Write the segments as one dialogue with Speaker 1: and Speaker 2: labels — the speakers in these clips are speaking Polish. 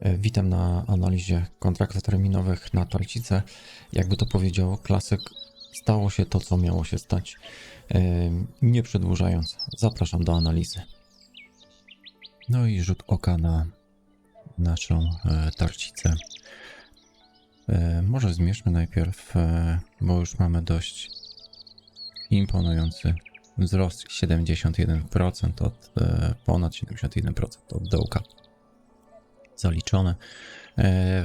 Speaker 1: E, Witam na analizie kontraktów terminowych na Tarcice. Jakby to powiedział klasyk, stało się to, co miało się stać. E, Nie przedłużając, zapraszam do analizy. No i rzut oka na naszą e, tarcicę. Może zmierzmy najpierw, bo już mamy dość imponujący wzrost 71% od ponad 71% od dołka zaliczone e,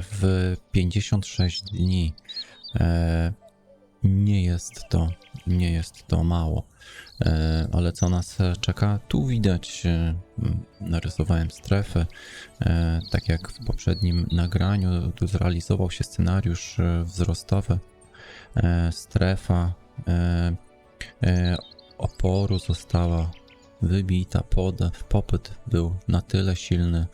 Speaker 1: w 56 dni. E, Nie jest to, nie jest to mało. E, Ale co nas czeka? Tu widać, narysowałem strefy. E, Tak jak w poprzednim nagraniu, tu zrealizował się scenariusz wzrostowy. Strefa oporu została wybita, popyt był na tyle silny,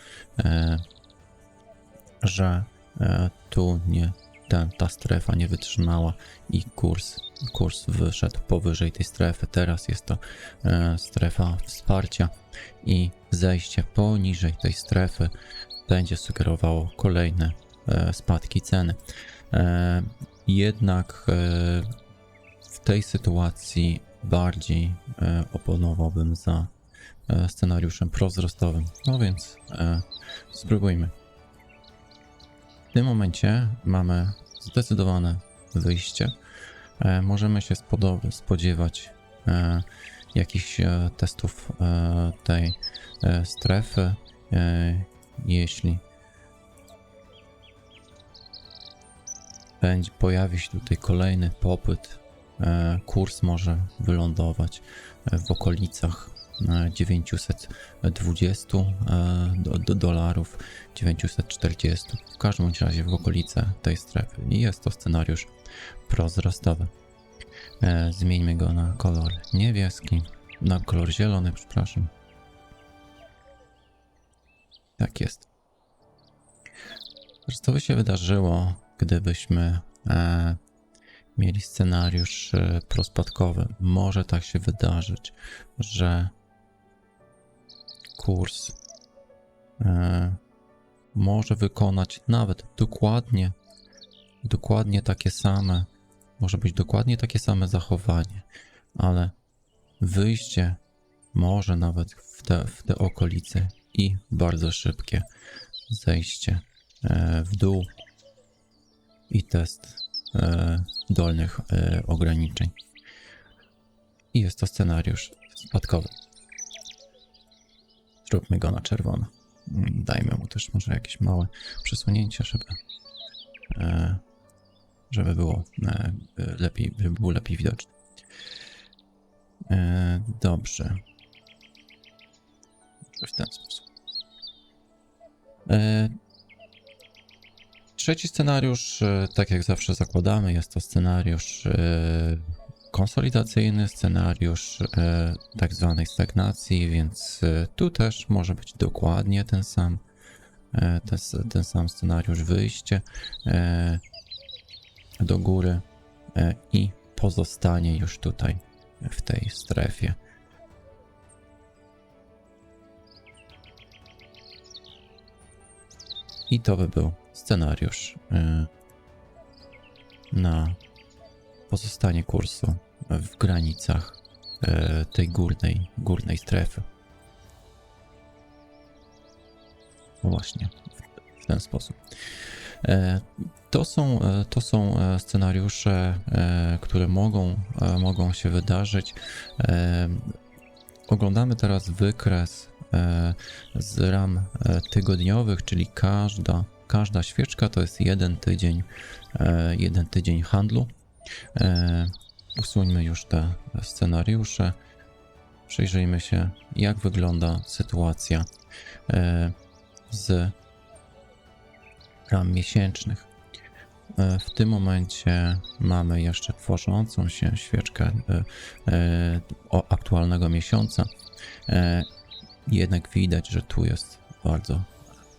Speaker 1: że e, tu nie, ta, ta strefa nie wytrzymała i kurs, kurs wyszedł powyżej tej strefy. Teraz jest to e, strefa wsparcia i zejście poniżej tej strefy będzie sugerowało kolejne e, spadki ceny. Jednak w tej sytuacji bardziej oponowałbym za scenariuszem prowzrostowym. No więc spróbujmy. W tym momencie mamy zdecydowane wyjście. E, możemy się spodziewać e, jakichś e, testów tej strefy, jeśli będzie, pojawi się tutaj kolejny popyt, kurs może wylądować e, w okolicach e, 920 e, do, do dolarów, 940, w każdym razie w okolice tej strefy. I jest to scenariusz prowzrostowy. E, Zmieńmy go na kolor niebieski, na kolor zielony, przepraszam. Tak jest. Co by się wydarzyło, gdybyśmy e, mieli scenariusz e, prospadkowy? Może tak się wydarzyć, że kurs e, może wykonać nawet dokładnie, dokładnie takie same, może być dokładnie takie same zachowanie, ale wyjście może nawet w te, w te okolice i bardzo szybkie zejście e, w dół i test dolnych e, ograniczeń. I jest to scenariusz spadkowy. Zróbmy go na czerwono. Dajmy mu też może jakieś małe przesunięcie, żeby, e, żeby było e, lepiej, żeby był lepiej widoczny. E, dobrze. W ten sposób. Trzeci scenariusz, e, tak jak zawsze zakładamy, jest to scenariusz e, konsolidacyjny, scenariusz e, tak zwanej stagnacji, więc tu też może być dokładnie ten sam, ten, ten sam scenariusz wyjście do góry i pozostanie już tutaj w tej strefie. I to by był scenariusz y, na pozostanie kursu w granicach y, tej górnej, górnej strefy. No właśnie, w, ten sposób. E, To są, e, to są e, scenariusze, e, które mogą, e, mogą się wydarzyć. Oglądamy teraz wykres e, z ram e, tygodniowych, czyli każda, każda świeczka to jest jeden tydzień, e, jeden tydzień handlu. Usuńmy już te scenariusze. Przyjrzyjmy się, jak wygląda sytuacja z ram miesięcznych. E, W tym momencie mamy jeszcze tworzącą się świeczkę e, e, aktualnego miesiąca. Jednak widać, że tu jest bardzo,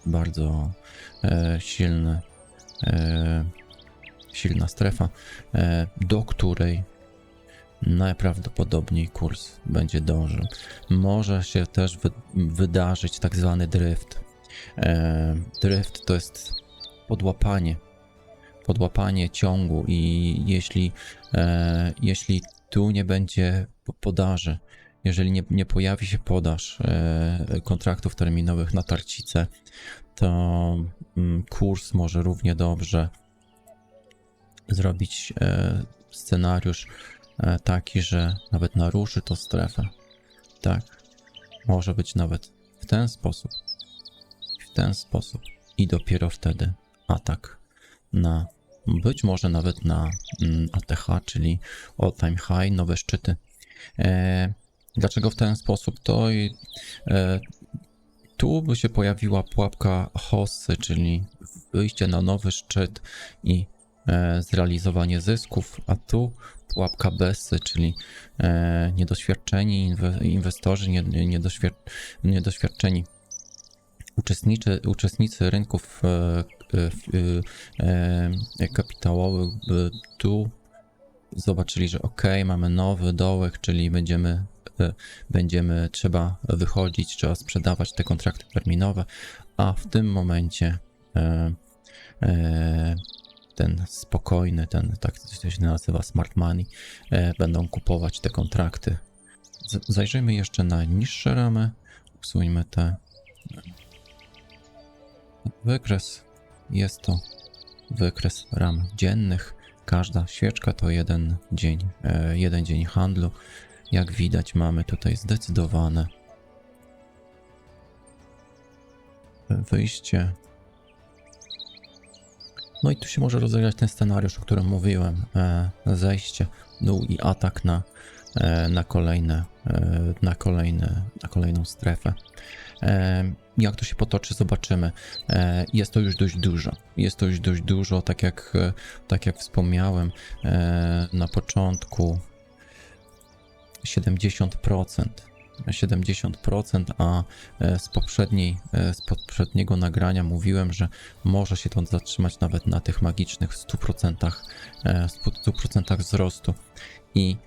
Speaker 1: bardzo silny, silna strefa, do której najprawdopodobniej kurs będzie dążył. Może się też wy, wydarzyć tak zwany drift, Drift to jest podłapanie, podłapanie ciągu i jeśli, e, jeśli tu nie będzie po- podaży, jeżeli nie, nie pojawi się podaż e, kontraktów terminowych na tarcicę, to mm, kurs może równie dobrze zrobić e, scenariusz e, taki, że nawet naruszy to strefę. Tak. Może być nawet w ten sposób. W ten sposób. I dopiero wtedy atak na być może nawet na mm, ATH, czyli all time high, nowe szczyty. E, dlaczego w ten sposób? To i, e, tu by się pojawiła pułapka hossy, czyli wyjście na nowy szczyt i e, zrealizowanie zysków, a tu pułapka Bessy, czyli niedoświadczeni inwe, inwestorzy, nie, nie, niedoświad, niedoświadczeni uczestnicy rynków kapitałowych by tu zobaczyli, że ok, mamy nowy dołek, czyli będziemy, e, będziemy trzeba wychodzić, trzeba sprzedawać te kontrakty terminowe, a w tym momencie e, e, ten spokojny, ten tak to się nazywa smart money, e, będą kupować te kontrakty. Zajrzyjmy jeszcze na niższe ramy, usuńmy te. Wykres jest to wykres ram dziennych. Każda świeczka to jeden dzień, e, jeden dzień handlu. Jak widać, mamy tutaj zdecydowane wyjście. No i tu się może rozegrać ten scenariusz, o którym mówiłem. E, zejście, dół i atak na, na kolejne, e, na kolejne, na kolejną strefę. E, jak to się potoczy, zobaczymy. E, Jest to już dość dużo. Jest to już dość dużo, tak jak, e, tak jak wspomniałem e, na początku. 70%. 70%, a e, z poprzedniej, e, z poprzedniego nagrania mówiłem, że może się to zatrzymać nawet na tych magicznych 100%, e, 100% wzrostu. I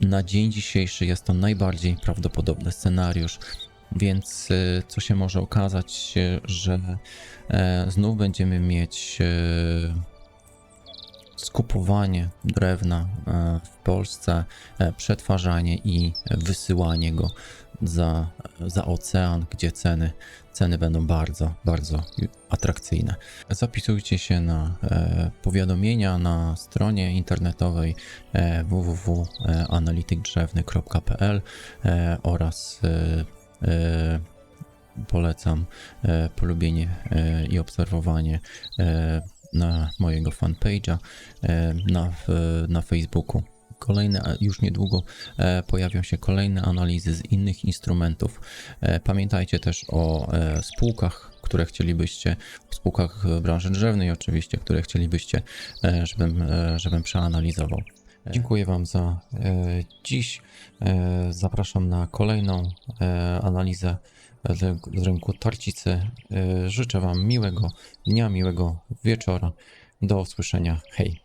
Speaker 1: na dzień dzisiejszy jest to najbardziej prawdopodobny scenariusz. Więc e, co się może okazać, e, że e, znów będziemy mieć skupowanie drewna e, w Polsce, e, przetwarzanie i wysyłanie go za, za ocean, gdzie ceny, ceny będą bardzo, bardzo atrakcyjne. Zapisujcie się na e, powiadomienia na stronie internetowej www.analitykdrzewny.pl oraz polecam polubienie i obserwowanie na mojego fanpage'a e, na, w- na Facebooku. Kolejne, już niedługo e, pojawią się kolejne analizy z innych instrumentów. E, Pamiętajcie też o spółkach, które chcielibyście, o spółkach branży drzewnej oczywiście, które chcielibyście, żebym, żebym przeanalizował. Dziękuję Wam za dziś. Zapraszam na kolejną analizę z, rynku tarcicy. E, życzę Wam miłego dnia, miłego wieczora. Do usłyszenia. Hej.